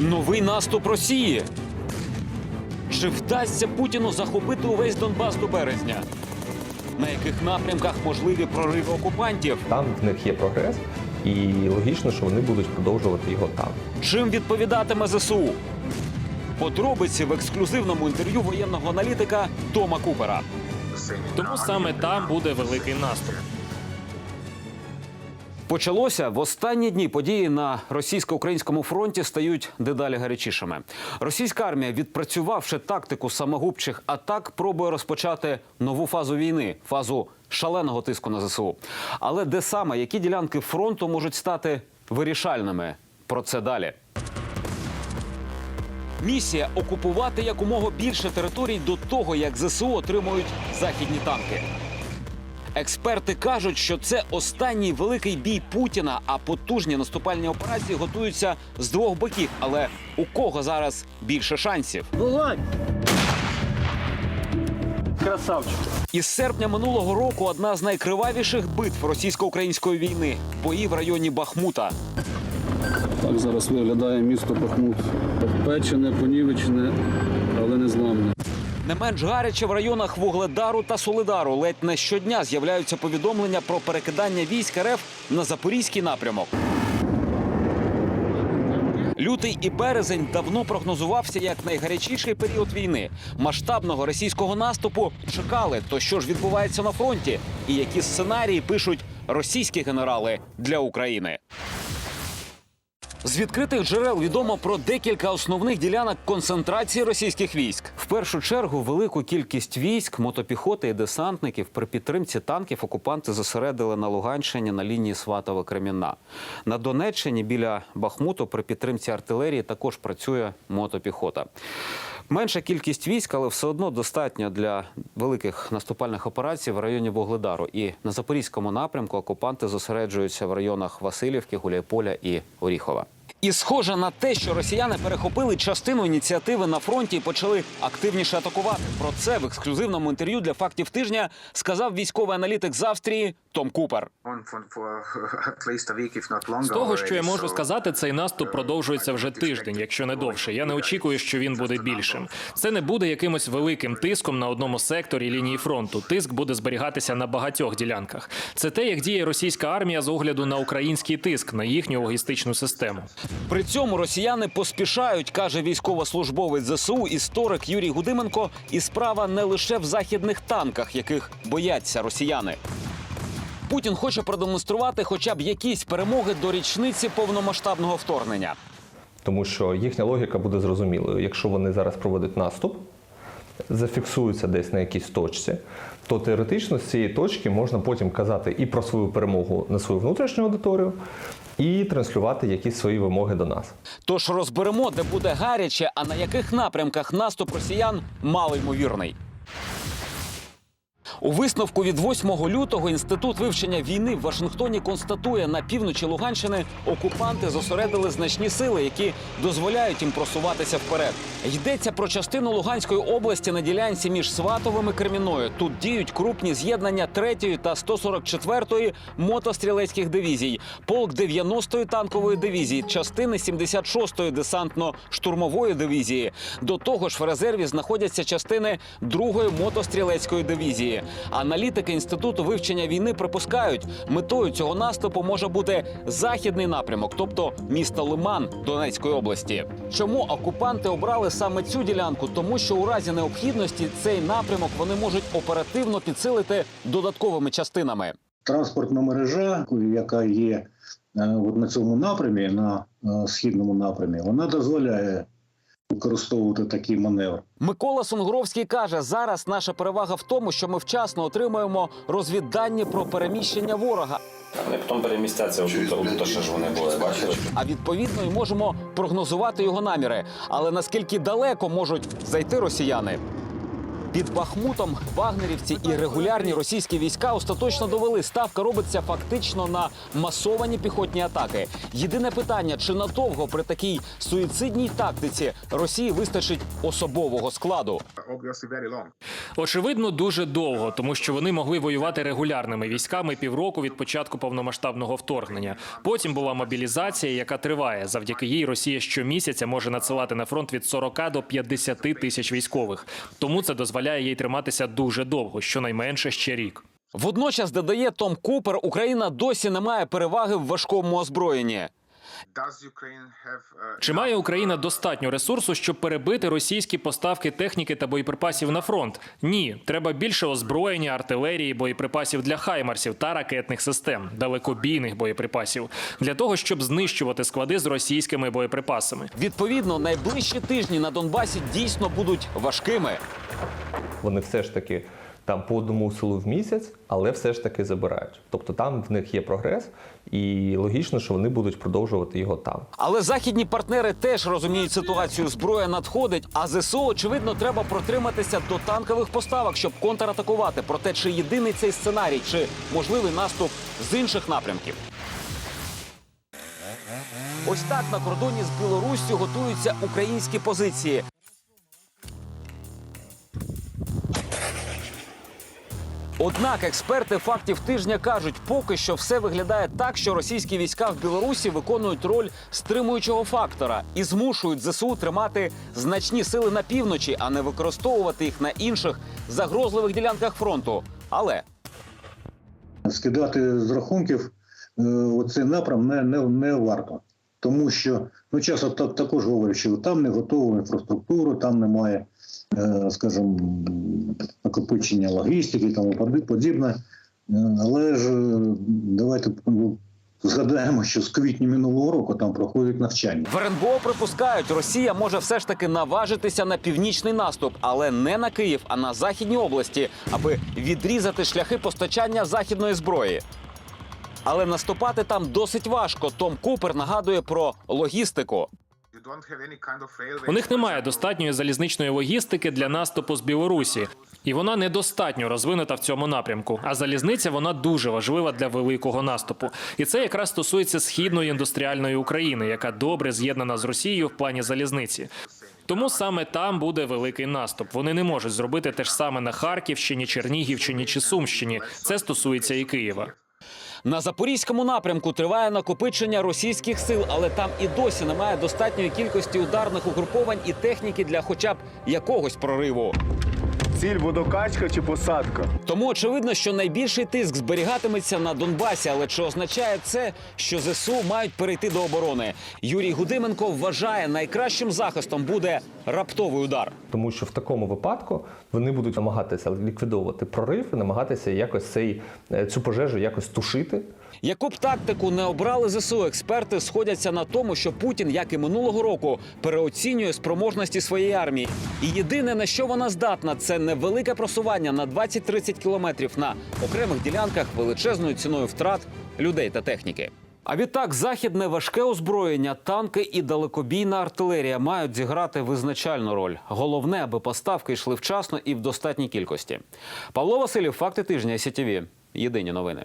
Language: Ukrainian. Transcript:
Новий наступ Росії. Чи вдасться Путіну захопити увесь Донбас до березня? На яких напрямках можливі прориви окупантів? Там в них є прогрес, і логічно, що вони будуть продовжувати його там. Чим відповідатиме ЗСУ? Подробиці в ексклюзивному інтерв'ю воєнного аналітика Тома Купера. Тому саме там буде великий наступ. Почалося в останні дні події на російсько-українському фронті стають дедалі гарячішими. Російська армія, відпрацювавши тактику самогубчих атак, пробує розпочати нову фазу війни фазу шаленого тиску на ЗСУ. Але де саме які ділянки фронту можуть стати вирішальними? Про це далі. Місія окупувати якомога більше територій до того, як ЗСУ отримують західні танки. Експерти кажуть, що це останній великий бій Путіна, а потужні наступальні операції готуються з двох боків. Але у кого зараз більше шансів? Красавчик. Із серпня минулого року одна з найкривавіших битв російсько-української війни бої в районі Бахмута. Так зараз виглядає місто Бахмут. Печене, понівечене. Не менш гаряче в районах Вугледару та Солидару ледь не щодня з'являються повідомлення про перекидання військ РФ на запорізький напрямок. Лютий і березень давно прогнозувався як найгарячіший період війни. Масштабного російського наступу чекали. То що ж відбувається на фронті, і які сценарії пишуть російські генерали для України. З відкритих джерел відомо про декілька основних ділянок концентрації російських військ. В першу чергу велику кількість військ, мотопіхоти і десантників при підтримці танків окупанти зосередили на Луганщині на лінії Сватове Кремінна. На Донеччині біля Бахмуту при підтримці артилерії також працює мотопіхота. Менша кількість військ, але все одно достатньо для великих наступальних операцій в районі Вогледару. І на запорізькому напрямку окупанти зосереджуються в районах Васильівки, Гуляйполя і Оріхова. І схоже на те, що росіяни перехопили частину ініціативи на фронті і почали активніше атакувати. Про це в ексклюзивному інтерв'ю для фактів тижня сказав військовий аналітик з Австрії Том Купер. З того, що я можу сказати, цей наступ продовжується вже тиждень, якщо не довше. Я не очікую, що він буде більшим. Це не буде якимось великим тиском на одному секторі лінії фронту. Тиск буде зберігатися на багатьох ділянках. Це те, як діє російська армія з огляду на український тиск на їхню логістичну систему. При цьому росіяни поспішають, каже військовослужбовець ЗСУ історик Юрій Гудименко. І справа не лише в західних танках, яких бояться росіяни. Путін хоче продемонструвати хоча б якісь перемоги до річниці повномасштабного вторгнення. Тому що їхня логіка буде зрозумілою. Якщо вони зараз проводять наступ, зафіксуються десь на якійсь точці, то теоретично з цієї точки можна потім казати і про свою перемогу на свою внутрішню аудиторію, і транслювати якісь свої вимоги до нас. Тож розберемо, де буде гаряче, а на яких напрямках наступ росіян малоймовірний. У висновку від 8 лютого інститут вивчення війни в Вашингтоні констатує, на півночі Луганщини окупанти зосередили значні сили, які дозволяють їм просуватися вперед. Йдеться про частину Луганської області на ділянці між Сватовим і Креміною. Тут діють крупні з'єднання 3-ї та 144-ї мотострілецьких дивізій, полк 90-ї танкової дивізії, частини 76-ї десантно-штурмової дивізії. До того ж, в резерві знаходяться частини 2-ї мотострілецької дивізії. Аналітики інституту вивчення війни припускають, метою цього наступу може бути західний напрямок, тобто місто Лиман Донецької області. Чому окупанти обрали саме цю ділянку? Тому що у разі необхідності цей напрямок вони можуть оперативно підсилити додатковими частинами. транспортна мережа, яка є е, на цьому напрямі, на е, східному напрямі, вона дозволяє використовувати такий маневр. Микола Сунгровський каже: зараз наша перевага в тому, що ми вчасно отримуємо розвіддані про переміщення ворога. Вони потім перемістяться у то, що ж вони були, бачили? А відповідно і можемо прогнозувати його наміри. Але наскільки далеко можуть зайти росіяни? Під Бахмутом вагнерівці і регулярні російські війська остаточно довели. Ставка робиться фактично на масовані піхотні атаки. Єдине питання: чи надовго при такій суїцидній тактиці Росії вистачить особового складу? Очевидно, дуже довго, тому що вони могли воювати регулярними військами півроку від початку повномасштабного вторгнення. Потім була мобілізація, яка триває. Завдяки їй Росія щомісяця може надсилати на фронт від 40 до 50 тисяч військових. Тому це дозволяє їй триматися дуже довго, щонайменше ще рік. Водночас додає Том Купер, Україна досі не має переваги в важкому озброєнні. Чи має Україна достатньо ресурсу, щоб перебити російські поставки техніки та боєприпасів на фронт? Ні, треба більше озброєння, артилерії, боєприпасів для хаймарсів та ракетних систем, далекобійних боєприпасів для того, щоб знищувати склади з російськими боєприпасами. Відповідно, найближчі тижні на Донбасі дійсно будуть важкими. Вони все ж таки там по одному селу в місяць, але все ж таки забирають. Тобто там в них є прогрес, і логічно, що вони будуть продовжувати його там. Але західні партнери теж розуміють ситуацію. Зброя надходить, а ЗСУ, очевидно, треба протриматися до танкових поставок, щоб контратакувати. Проте чи єдиний цей сценарій, чи можливий наступ з інших напрямків? Ось так на кордоні з Білоруссю готуються українські позиції. Однак експерти фактів тижня кажуть, поки що все виглядає так, що російські війська в Білорусі виконують роль стримуючого фактора і змушують ЗСУ тримати значні сили на півночі, а не використовувати їх на інших загрозливих ділянках фронту. Але скидати з рахунків е, оцей напрям не, не, не варто. Тому що ну, часто так, також говорять, що там не готова інфраструктура, там немає, скажімо, накопичення логістики і тому подібне. Е, Але ж е, давайте ну, згадаємо, що з квітня минулого року там проходять навчання. в РНБО припускають, Росія може все ж таки наважитися на північний наступ, але не на Київ, а на західні області, аби відрізати шляхи постачання західної зброї. Але наступати там досить важко. Том Купер нагадує про логістику. У них немає достатньої залізничної логістики для наступу з Білорусі, і вона недостатньо розвинута в цьому напрямку. А залізниця вона дуже важлива для великого наступу. І це якраз стосується східної індустріальної України, яка добре з'єднана з Росією в плані залізниці. Тому саме там буде великий наступ. Вони не можуть зробити те ж саме на Харківщині, Чернігівщині чи Сумщині. Це стосується і Києва. На запорізькому напрямку триває накопичення російських сил, але там і досі немає достатньої кількості ударних угруповань і техніки для хоча б якогось прориву. Ціль водокачка чи посадка? Тому очевидно, що найбільший тиск зберігатиметься на Донбасі. Але чи означає це, що ЗСУ мають перейти до оборони? Юрій Гудименко вважає, найкращим захистом буде раптовий удар. Тому що в такому випадку вони будуть намагатися ліквідовувати прорив і намагатися якось цей, е, цю пожежу якось тушити. Яку б тактику не обрали ЗСУ, експерти сходяться на тому, що Путін, як і минулого року, переоцінює спроможності своєї армії. І єдине на що вона здатна, це невелике просування на 20-30 кілометрів на окремих ділянках величезною ціною втрат людей та техніки. А відтак західне важке озброєння, танки і далекобійна артилерія мають зіграти визначальну роль. Головне, аби поставки йшли вчасно і в достатній кількості. Павло Василів, факти тижня СІТВ. Єдині новини.